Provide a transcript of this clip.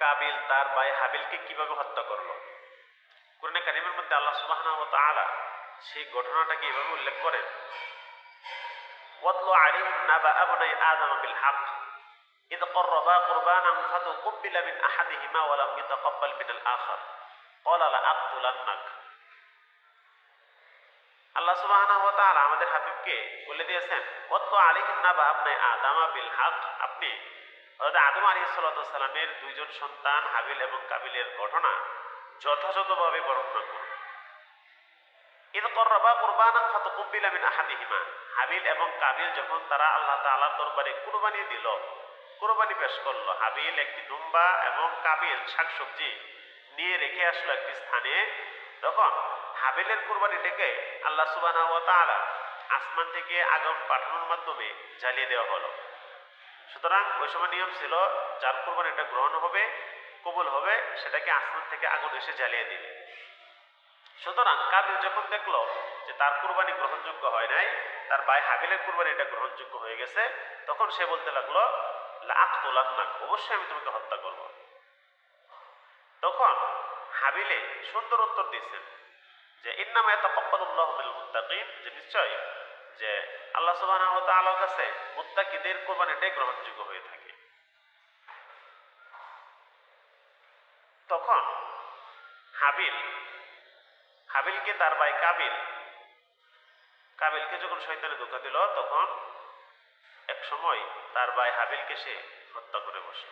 কাবিল তার ভাই হাবিলকে কিভাবে হত্যা করলো কোরআনে কারিমের মধ্যে আল্লাহ সুবহানাহু ওয়া তাআলা সেই ঘটনাটাকে এভাবে উল্লেখ করেন ওয়াতলু আলাইহিম নাবা আবনাই আদম বিল হক إذ قربا قربانا فتقبل من أحدهما ولم يتقبل من الآخر قال لأقتلنك আল্লাহ সুবহানাহু ওয়া তাআলা আমাদের হাবিবকে বলে দিয়েছেন ওয়াতলু আলাইহিম নাবা আবনাই আদম বিল হক আপনি আদম আলাইহিস সালাতু সালামের দুইজন সন্তান হাবিল এবং কাবিলের ঘটনা যথাযথভাবে বর্ণনা করুন। ইদ করবা কুরবানান ফাতাকুব্বিলা মিন আহাদিহিমা। হাবিল এবং কাবিল যখন তারা আল্লাহ তাআলার দরবারে কুরবানি দিল, কুরবানি পেশ করল, হাবিল একটি দুম্বা এবং কাবিল শাকসবজি নিয়ে রেখে আসলো একটি স্থানে। তখন হাবিলের কুরবানিটাকে আল্লাহ সুবহানাহু ওয়া তাআলা আসমান থেকে আগুন পাঠানোর মাধ্যমে জ্বালিয়ে দেওয়া হলো। সুতরাং ওই সময় নিয়ম ছিল, যার কুরবানিটা গ্রহণ হবে, কবুল হবে, সেটাকে আসমান থেকে আগুন এসে জ্বালিয়ে দিবে। সুতরাং কাবিল যখন দেখল যে তার কুরবানি গ্রহণযোগ্য হয় নাই, তার ভাই হাবিলের কুরবানি এটা গ্রহণযোগ্য হয়ে গেছে, তখন সে বলতে লাগল লাখ তোলান না অবশ্যই আমি তোমাকে হত্যা করব। তখন হাবিলে সুন্দর উত্তর দিয়েছেন যে, ইন্নামা তাকাব্বালুল্লাহ মিনাল মুত্তাকিন, যে নিশ্চয় যে আল্লাহ সুবহানাহু ওয়া তাআলার কাছে মুত্তাকিদের কুরবানিটাই গ্রহণযোগ্য হয়ে থাকে। তখন হাবিল, হাবিলকে তার ভাই কাবিল, কাবিলকে যখন শয়তানে ধোকা দিল, তখন এক সময় তার ভাই হাবিলকে সে হত্যা করে বসল।